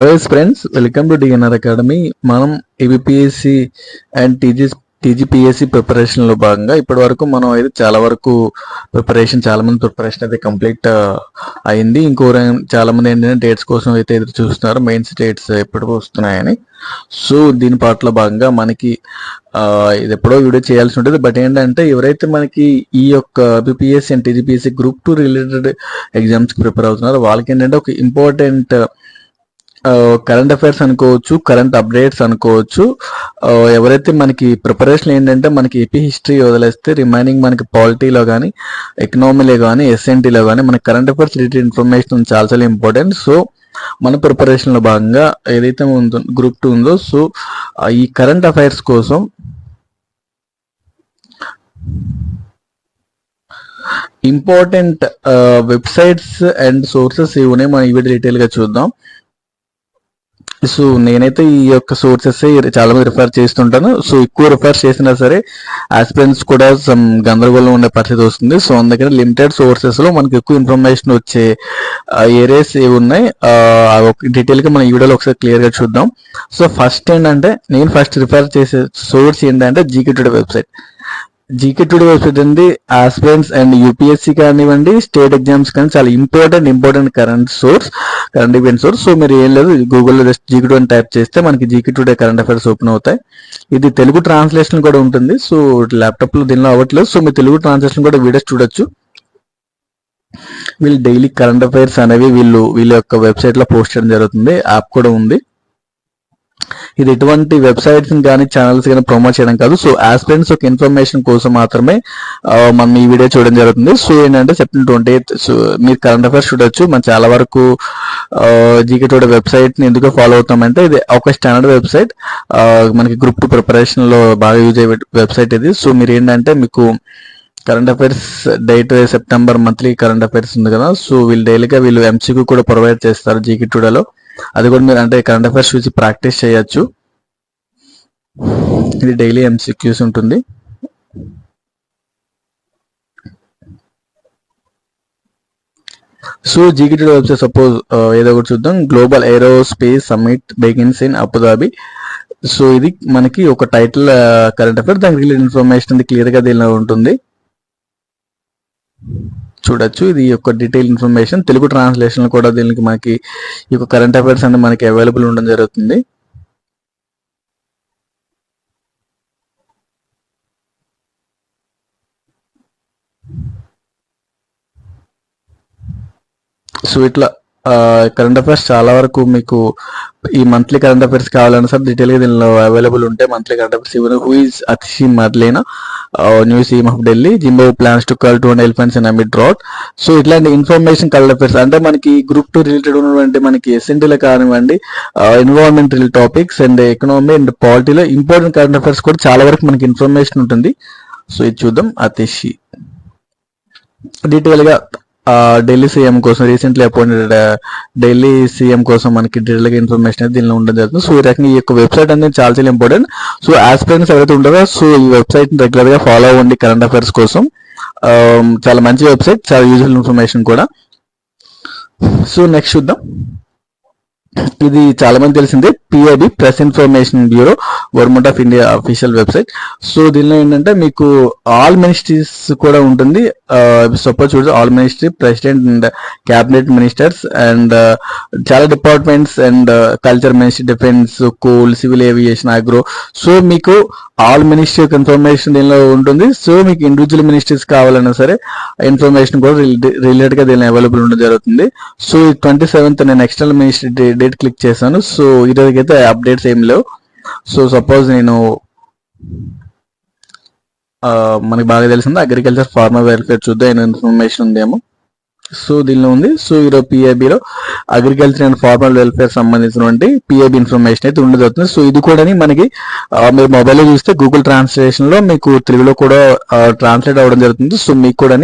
Hello friends welcome to DNR academy మనం APPSC and TG TGPSC ప్రిపరేషన్లో భాగంగా ఇప్పటి వరకు మనం అయితే చాలా వరకు ప్రిపరేషన్ చాలా మంది ప్రిపరేషన్ అయితే కంప్లీట్ అయింది. ఇంకో చాలామంది చాలా మంది ఏంటంటే డేట్స్ కోసం అయితే ఎదురు చూస్తున్నారు. మెయిన్స్ డేట్స్ ఎప్పుడు వస్తున్నాయని. సో దీని పాటలో భాగంగా మనకి ఇది ఎప్పుడో వీడియో చేయాల్సి ఉంటుంది. బట్ ఏంటంటే ఎవరైతే మనకి ఈ యొక్క BPSC and TGPSC group two related ఎగ్జామ్స్కి ప్రిపేర్ అవుతున్నారో వాళ్ళకి ఏంటంటే ఒక ఇంపార్టెంట్ కరెంట్ అఫైర్స్ అనుకోవచ్చు కరెంట్ అప్డేట్స్ అనుకోవచ్చు. ఎవరైతే మనకి ప్రిపరేషన్ ఏంటంటే మనకి ఏపీ హిస్టరీ వదిలేస్తే రిమైనింగ్ మనకి పాలిటీలో కానీ ఎకనామీలో కానీ ఎస్ఎన్టీలో కానీ మనకి కరెంట్ అఫైర్స్ రిలేటెడ్ ఇన్ఫర్మేషన్ చాలా చాలా ఇంపార్టెంట్ సో మన ప్రిపరేషన్లో భాగంగా ఏదైతే ఉందో గ్రూప్ టూ ఉందో సో ఈ కరెంట్ అఫైర్స్ కోసం ఇంపార్టెంట్ వెబ్సైట్స్ అండ్ సోర్సెస్ ఇవి ఉన్నాయి. మనం ఇవి డీటెయిల్గా చూద్దాం. సో నేనైతే ఈ యొక్క సోర్సెస్ చాలా మంది రిఫర్ చేస్తుంటాను. సో ఎక్కువ రిఫర్ చేసినా సరే ఆస్పిరెంట్స్ కూడా సమ్ గందరగోళం ఉండే పరిస్థితి వస్తుంది. సో అందుకని లిమిటెడ్ సోర్సెస్లో మనకి ఎక్కువ ఇన్ఫర్మేషన్ వచ్చే ఏరియాస్ ఏవి ఉన్నాయి డీటెయిల్గా మనం ఈ వీడియోలో ఒకసారి క్లియర్గా చూద్దాం. సో ఫస్ట్ ఏంటంటే నేను ఫస్ట్ రిఫర్ చేసే సోర్స్ ఏంటంటే GK today website GK today website అండి ఆస్పెన్స్ అండ్ యూపీఎస్సీ కానివ్వండి స్టేట్ ఎగ్జామ్స్ కానీ చాలా important important current source current event source so మీరు ఏం లేదు గూగుల్లో జస్ట్ జీకే టూ అని టైప్ చేస్తే మనకి GK today current affairs open అవుతాయి. ఇది తెలుగు ట్రాన్స్లేషన్ కూడా ఉంటుంది. సో ల్యాప్టాప్లో దీనిలో అవ్వట్లేదు. సో మీరు తెలుగు ట్రాన్స్లేషన్ కూడా వీడియోస్ చూడొచ్చు. వీళ్ళు డైలీ కరెంట్ అఫైర్స్ అనేవి వీళ్ళు వీళ్ళ యొక్క వెబ్సైట్లో పోస్ట్ చేయడం జరుగుతుంది. యాప్ కూడా ఉంది. ఇది ఎటువంటి వెబ్సైట్స్ కానీ ఛానల్స్ కానీ ప్రమోట్ చేయడం కాదు. సో ఆస్పిరెంట్స్ ఒక ఇన్ఫర్మేషన్ కోసం మాత్రమే మనం ఈ వీడియో చూడడం జరుగుతుంది. సో ఏంటంటే సెప్టెంబర్ ట్వంటీ ఎయిత్ సో మీరు కరెంట్ అఫైర్స్ చూడొచ్చు. మనం చాలా వరకు జీకే చూడే వెబ్సైట్ని ఎందుకు ఫాలో అవుతామంటే ఇది ఒక స్టాండర్డ్ వెబ్సైట్ మనకి గ్రూప్ టూ ప్రిపరేషన్లో బాగా యూజ్ అయ్యే వెబ్సైట్ ఇది. సో మీరు ఏంటంటే మీకు current affairs date September monthly current affairs ఉంది కదా. సో వీళ్ళు డైలీగా వీళ్ళు ఎంసీక్యూ కూడా ప్రొవైడ్ చేస్తారు జీకే టూడలో అది కూడా మీరు అంటే కరెంట్ అఫైర్స్ చూసి ప్రాక్టీస్ చేయొచ్చు. ఇది డైలీ ఎంసీక్యూస్ ఉంటుంది. సో జీకే వెబ్సైట్ సపోజ్ ఏదో ఒకటి చూద్దాం. Global aerospace summit begins in Abu Dhabi so ఇది మనకి ఒక టైటిల్ కరెంట్ అఫైర్ దానికి రిలేటెడ్ ఇన్ఫర్మేషన్ క్లియర్గా దీనిలో ఉంటుంది. చూడొచ్చు. ఇది ఒక డీటెయిల్ ఇన్ఫర్మేషన్ తెలుగు ట్రాన్స్లేషన్ కూడా దీనికి మనకి ఈ యొక్క కరెంట్ అఫైర్స్ అనేది మనకి అవైలబుల్ ఉండడం జరుగుతుంది. సో ఇట్లా కరెంట్ అఫైర్స్ చాలా వరకు మీకు ఈ మంత్లీ కరెంట్ అఫైర్స్ కావాలన్నా సార్ డీటెయిల్గా దీనిలో అవైలబుల్ ఉంటాయి monthly current affairs even who is Atishi Marlena new CM of Delhi Zimbabwe plans to cull two elephants in amid drought so ఇట్లాంటి ఇన్ఫర్మేషన్ కరెంట్ అఫైర్స్ అంటే మనకి గ్రూప్ టూ రిలేటెడ్ ఉన్నటువంటి మనకి ఎస్ఎన్టీలో కానివ్వండి environment related topics and economy and పాలిటీలో important current affairs కూడా చాలా వరకు మనకి ఇన్ఫర్మేషన్ ఉంటుంది. సో ఇది చూద్దాం అతిషి డీటెయిల్గా ఢిల్లీ సీఎం కోసం రీసెంట్లీ అపాయింటెడ్ ఢిల్లీ సీఎం కోసం మనకి డీటెయిల్గా ఇన్ఫర్మేషన్ అయితే దీనిలో ఉండడం జరుగుతుంది. సో ఈ రకంగా ఈ యొక్క వెబ్సైట్ అనేది చాలా చాలా ఇంపార్టెంట్ సో ఆస్పిరెంట్స్ ఎవరైతే ఉంటారో సో ఈ వెబ్సైట్ రెగ్యులర్గా ఫాలో అవ్వండి కరెంట్ అఫైర్స్ కోసం. చాలా మంచి వెబ్సైట్ చాలా యూజ్ఫుల్ ఇన్ఫర్మేషన్ కూడా. సో నెక్స్ట్ చూద్దాం. ఇది చాలా మంది తెలిసిందే. PIB press information bureau government of India official website so దీనిలో ఏంటంటే మీకు ఆల్ మినిస్ట్రీస్ కూడా ఉంటుంది. సపోజ్ చూడదు all ministry president and cabinet ministers and చాలా departments and culture ministry defence coal civil aviation agro so మీకు ఆల్ మినిస్ట్రీ యొక్క information దీనిలో ఉంటుంది. సో మీకు ఇండివిజువల్ మినిస్ట్రీస్ కావాలన్నా సరే ఇన్ఫర్మేషన్ కూడా రిలేటెడ్గా దీనిలో అవైలబుల్ ఉండడం జరుగుతుంది. సో ట్వంటీ సెవెంత్ నేను ఎక్స్టర్నల్ మినిస్ట్రీ డేట్ క్లిక్ చేశాను. సో ఈ రోజుకైతే అప్డేట్స్ ఏం లేవు. సో సపోజ్ నేను మనకి బాగా తెలిసింది అగ్రికల్చర్ ఫార్మర్ వెల్ఫేర్ చూద్దాం ఇన్ఫర్మేషన్ ఉందేమో. సో దీనిలో ఉంది. సో ఈరోజు పిఐబిలో అగ్రికల్చర్ అండ్ ఫార్మల్ వెల్ఫేర్ సంబంధించినటువంటి పిఐబి ఇన్ఫర్మేషన్ అయితే ఉండదవుతుంది సో ఇది కూడా మనకి మీరు మొబైల్లో చూస్తే గూగుల్ ట్రాన్స్లేషన్లో మీకు తెలుగులో కూడా ట్రాన్స్లేట్ అవ్వడం జరుగుతుంది. సో మీకు కూడా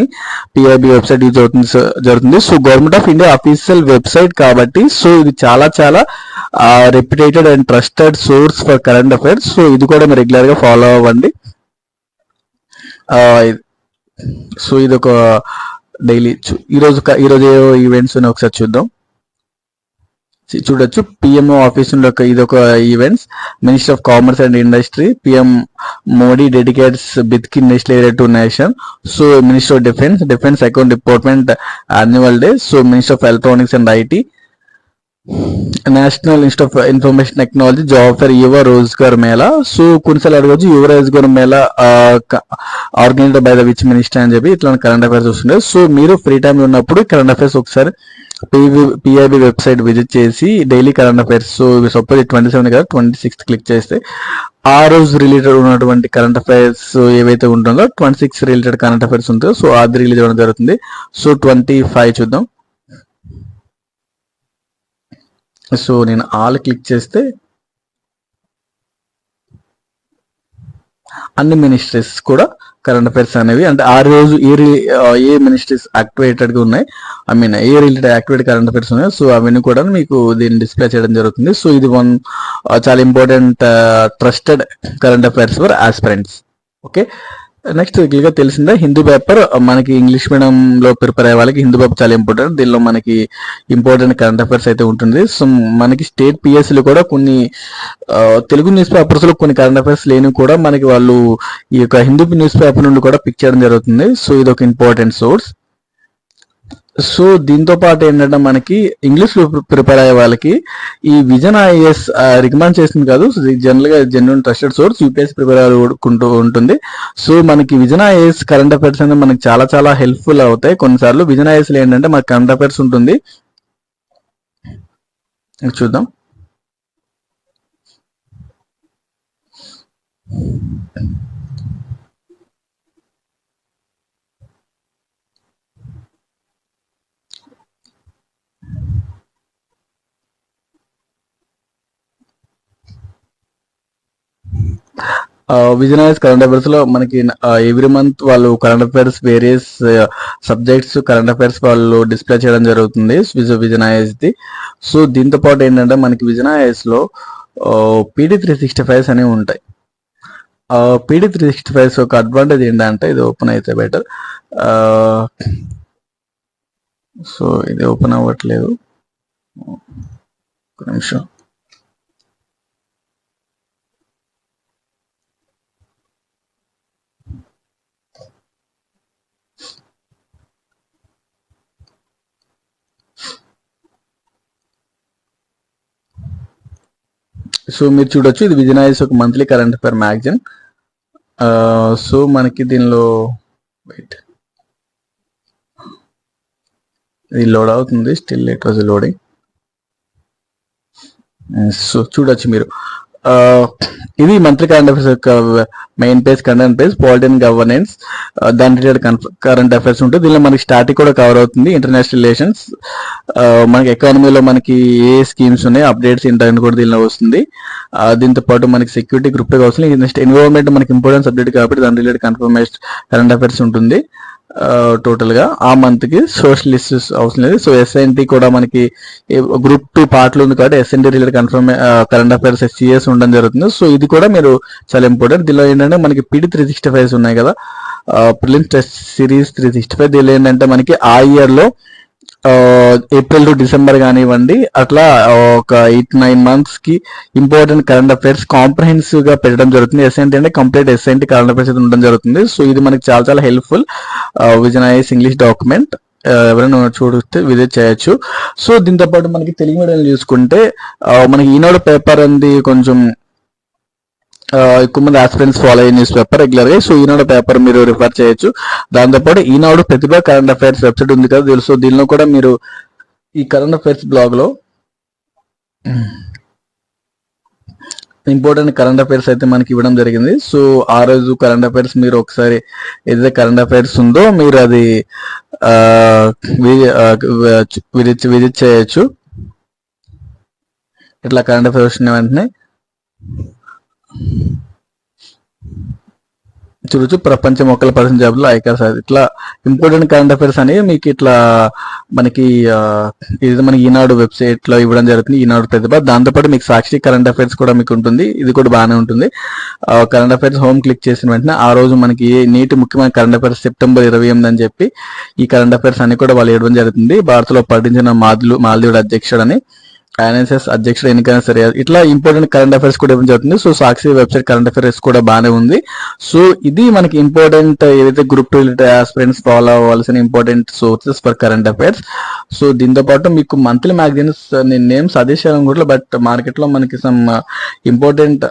పిఐబి వెబ్సైట్ యూజ్ అవుతుంది జరుగుతుంది. So government of India official website కాబట్టి సో ఇది చాలా చాలా reputed and trusted source for current affairs so ఇది కూడా మీరు రెగ్యులర్గా ఫాలో అవ్వండి. సో ఇది ఒక డైలీ ఈరోజు ఈరోజు ఈ రోజు ఏ ఈవెంట్స్ ఒకసారి చూద్దాం. చూడొచ్చు. పిఎంఓ ఆఫీస్ నుండి ఒక ఇది ఒక events minister of commerce and industry PM Modi dedicates బిత్కి national area to nation so minister of defence defence account department annual day so minister of electronics and IT national institute of information technology job for Yuva Rozgar Mela so కొన్నిసార్లు అడగచ్చు Yuva Rozgar Mela organized by the which minister అని చెప్పి ఇట్లా current affairs వస్తుండే so మీరు free time ఉన్నప్పుడు current affairs ఒకసారి PIB website visit చేసి daily current affairs so suppose twenty seven కదా ట్వంటీ సిక్స్త్ క్లిక్ చేస్తే ఆ రోజు రిలేటెడ్ ఉన్నటువంటి కరెంట్ అఫైర్స్ ఏవైతే ఉంటుందో twenty six related current affairs ఉంటుందో సో అది రిలీజ్ అవ్వడం జరుగుతుంది. సో ట్వంటీ ఫైవ్ చూద్దాం. సో నేను ఆల్ క్లిక్ చేస్తే అన్ని మినిస్ట్రీస్ కూడా కరెంట్ అఫైర్స్ అనేవి అంటే ఆ రోజు ఏ ఏ మినిస్ట్రీస్ యాక్టివేటెడ్గా ఉన్నాయి ఐ మీన్ ఏ రిలేటెడ్ యాక్టివేట్ కరెంట్ అఫైర్స్ ఉన్నాయి సో అవన్నీ కూడా మీకు దీన్ని డిస్ప్లే చేయడం జరుగుతుంది. సో ఇది వన్ చాలా important trusted current affairs for aspirants. Okay? నెక్స్ట్గా తెలిసిందే హిందూ పేపర్ మనకి ఇంగ్లీష్ మీడియం లో ప్రిపేర్ అయ్యే వాళ్ళకి హిందూ పేపర్ చాలా ఇంపార్టెంట్ దీనిలో మనకి ఇంపార్టెంట్ కరెంట్ అఫైర్స్ అయితే ఉంటుంది. సో మనకి స్టేట్ పిఎస్సీలు కూడా కొన్ని తెలుగు న్యూస్ పేపర్స్లో కొన్ని కరెంట్ అఫైర్స్ లేని కూడా మనకి వాళ్ళు ఈ యొక్క హిందూ న్యూస్ పేపర్ నుండి కూడా పిక్ చేయడం జరుగుతుంది. సో ఇది ఒక ఇంపార్టెంట్ సోర్స్ సో దీంతో పాటు ఏంటంటే మనకి ఇంగ్లీష్లో ప్రిపేర్ అయ్యే వాళ్ళకి ఈ విజన్ ఐఏఎస్ రికమెండ్ చేసింది కాదు. జనరల్గా genuine trusted source UPSC prepare అవ్వకుంటూ ఉంటుంది. సో మనకి విజన్ ఐఏఎస్ కరెంట్ అఫైర్స్ అనేది మనకి చాలా చాలా హెల్ప్ఫుల్ అవుతాయి. కొన్నిసార్లు విజన్ ఐఎస్లో ఏంటంటే మనకి కరెంట్ అఫైర్స్ ఉంటుంది. ఇది చూద్దాం కరెంట్ అఫైర్స్లో మనకి ఎవ్రీ మంత్ వాళ్ళు current affairs various subjects current affairs వాళ్ళు డిస్ప్లే చేయడం జరుగుతుంది. విజనైజ్ ది సో దీంతో పాటు ఏంటంటే మనకి విజనైజ్లో పీడీ త్రీ సిక్స్టీ ఫైవ్స్ అనేవి ఉంటాయి. పీడీ త్రీ సిక్స్టీ ఫైవ్స్ ఒక అడ్వాంటేజ్ ఏంటంటే ఇది ఓపెన్ అయితే బెటర్ సో ఇది ఓపెన్ అవ్వట్లేదు. ఒక నిమిషం. సో మీరు చూడొచ్చు ఇది విజయనాయిస్ ఒక monthly current affair magazine. So మనకి దీనిలో వెయిట్ ఇది లోడ్ అవుతుంది still it was loading. So చూడొచ్చు మీరు. ఇది మంత్లీ కరెంట్ అఫైర్స్ యొక్క main page content page polity and governance దాని రిలేటెడ్ కరెంట్ అఫైర్స్ ఉంటుంది దీనిలో మనకి స్టాటిక్ కూడా కవర్ అవుతుంది ఇంటర్నేషనల్ రిలేషన్స్ మనకి ఎకానమీలో మనకి ఏ స్కీమ్స్ ఉన్నాయి అప్డేట్స్ ఏంటని కూడా దీనిలో వస్తుంది. దీంతో పాటు మనకి సెక్యూరిటీ గ్రూప్ వస్తుంది నెక్స్ట్ ఎన్విరాన్మెంట్ మనకి ఇంపార్టెంట్ సబ్జెక్ట్ కాబట్టి దాని రిలేటెడ్ కన్ఫర్మేషన్ కరెంట్ అఫైర్స్ ఉంటుంది. టోటల్గా ఆ మంత్కి సోషల్ ఇష్యూస్ అవసరం లేదు సో ఎస్ఎన్టీ కూడా మనకి గ్రూప్ టూ పార్ట్లు ఉంది కాబట్టి S N T related confirm current affairs CS ఉండడం జరుగుతుంది. సో ఇది కూడా మీరు చాలా ఇంపార్టెంట్ దీనిలో ఏంటంటే మనకి పిడి త్రీ సిక్స్టీ ఫైవ్స్ ఉన్నాయి కదా. Prelims test series three sixty five దీనిలో ఏంటంటే మనకి ఆ ఇయర్లో ఏప్రిల్ టు డిసెంబర్ కానివ్వండి అట్లా ఒక ఎయిట్ నైన్ మంత్స్కి ఇంపార్టెంట్ కరెంట్ అఫైర్స్ కాంప్రహెన్సివ్గా పెట్టడం జరుగుతుంది. ఎస్ఎన్టీ అంటే కంప్లీట్ ఎస్ఎన్టీ కరెంట్ అఫైర్స్ అయితే ఉండడం జరుగుతుంది. సో ఇది మనకి చాలా చాలా helpful vision IAS English document ఎవరైనా చూడితే విజిట్ చేయొచ్చు. సో దీంతో పాటు మనకి తెలుగు మీడియం చూసుకుంటే మనకి ఈనాడు పేపర్ అనేది కొంచెం ఎక్కువ మంది ఆస్పిరెంట్స్ ఫాలో అయ్యే న్యూస్ పేపర్ రెగ్యులర్గా సో ఈనాడు పేపర్ మీరు రిఫర్ చేయొచ్చు. దాంతోపాటు Eenadu Pratibha current affairs website ఉంది కదా తెలుసు. దీనిలో కూడా మీరు ఈ కరెంట్ అఫైర్స్ బ్లాగ్లో ఇంపార్టెంట్ కరెంట్ అఫైర్స్ అయితే మనకి ఇవ్వడం జరిగింది. సో ఆ రోజు కరెంట్ అఫైర్స్ మీరు ఒకసారి ఏదైతే కరెంట్ అఫైర్స్ ఉందో మీరు అది విజిట్ విజిట్ చేయొచ్చు. ఇట్లా కరెంట్ అఫైర్స్ వచ్చిన వెంటనే? చూడొచ్చు ప్రపంచ మొక్కల పరిశ్రమ జాబ్లో ఐకార్ సార్ ఇట్లా ఇంపార్టెంట్ కరెంట్ అఫైర్స్ అనేవి మీకు ఇట్లా మనకి ఇది మనకి ఈనాడు వెబ్సైట్లో ఇవ్వడం జరుగుతుంది ఈనాడు ప్రతిభ దాంతోపాటు మీకు సాక్షి కరెంట్ అఫైర్స్ కూడా మీకు ఉంటుంది. ఇది కూడా బాగానే ఉంటుంది. కరెంట్ అఫైర్స్ హోమ్ క్లిక్ చేసిన వెంటనే ఆ రోజు మనకి నీటి ముఖ్యమైన కరెంట్ అఫైర్స్ సెప్టెంబర్ ఇరవై ఎనిమిది అని చెప్పి ఈ కరెంట్ అఫైర్స్ అన్ని కూడా వాళ్ళు ఇవ్వడం జరుగుతుంది. భారత్లో పఠించిన మాదులు మాల్దీవుడు అధ్యక్షుడు అని ఐఎన్ఎస్ఎస్ అధ్యక్షుడు ఎన్నికైనా సరే ఇట్లా ఇంపార్టెంట్ కరెంట్ అఫైర్స్ కూడా ఇవ్వడం జరుగుతుంది. So Sakshi website current affairs కూడా బాగానే ఉంది. సో ఇది మనకి ఇంపార్టెంట్ ఏదైతే గ్రూప్ రిలేటెడ్ ఆస్పిరెంట్స్ ఫాలో అవ్వాల్సిన important sources for current affairs so దీంతో పాటు మీకు మంత్లీ మ్యాగజైన్స్ నేను నేమ్ సజెస్ట్ కూడా బట్ మార్కెట్లో మనకి సమ్ ఇంపార్టెంట్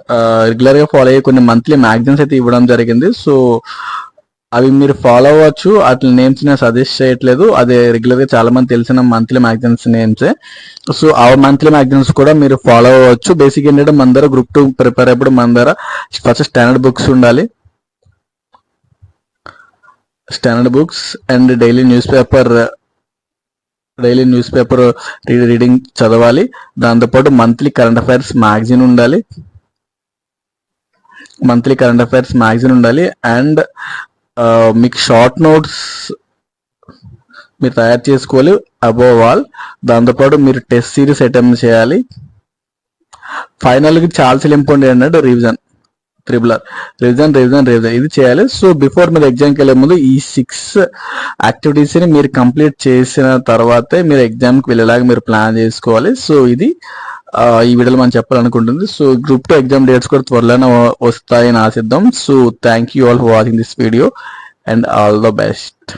రెగ్యులర్గా ఫాలో అయ్యే కొన్ని మంత్లీ మ్యాగజైన్స్ అయితే ఇవ్వడం జరిగింది. సో అవి మీరు ఫాలో అవ్వచ్చు. వాటి నేమ్స్ నేను సజెస్ట్ చేయట్లేదు. అదే రెగ్యులర్గా చాలా మంది తెలిసిన మంత్లీ మ్యాగజైన్స్ నేమ్స్ సో ఆ మంత్లీ మ్యాగజైన్స్ కూడా మీరు ఫాలో అవ్వచ్చు. బేసిక్ ఏంటంటే మన దగ్గర గ్రూప్ టూ ప్రిపేర్ అయ్యేప్పుడు మన దగ్గర ఫస్ట్ స్టాండర్డ్ బుక్స్ ఉండాలి. Standard books and daily news paper daily news paper reading చదవాలి దాంతోపాటు మంత్లీ కరెంట్ అఫైర్స్ మ్యాగజైన్ ఉండాలి. మంత్లీ కరెంట్ అఫైర్స్ మ్యాగజైన్ ఉండాలి. అండ్ మీకు షార్ట్ నోట్స్ మీరు తయారు చేసుకోవాలి. అబోవ్ ఆల్ దాంతోపాటు మీరు టెస్ట్ సిరీస్ అటెంప్ట్ చేయాలి. ఫైనల్కి చాలా చాలా ఇంపార్టెంట్ ఏంటంటే revision triple R revision revision revision ఇది చేయాలి. సో బిఫోర్ మీరు ఎగ్జామ్కి వెళ్ళే ముందు ఈ సిక్స్ యాక్టివిటీస్ని మీరు కంప్లీట్ చేసిన తర్వాతే మీరు ఎగ్జామ్కి వెళ్ళేలాగా మీరు ప్లాన్ చేసుకోవాలి. సో ఇది ఈ వీడియోలో మనం చెప్పాలనుకుంటుంది. So group two exam dates కూడా త్వరలోనే వస్తాయని ఆశిద్దాం. So thank you all for watching this video and all the best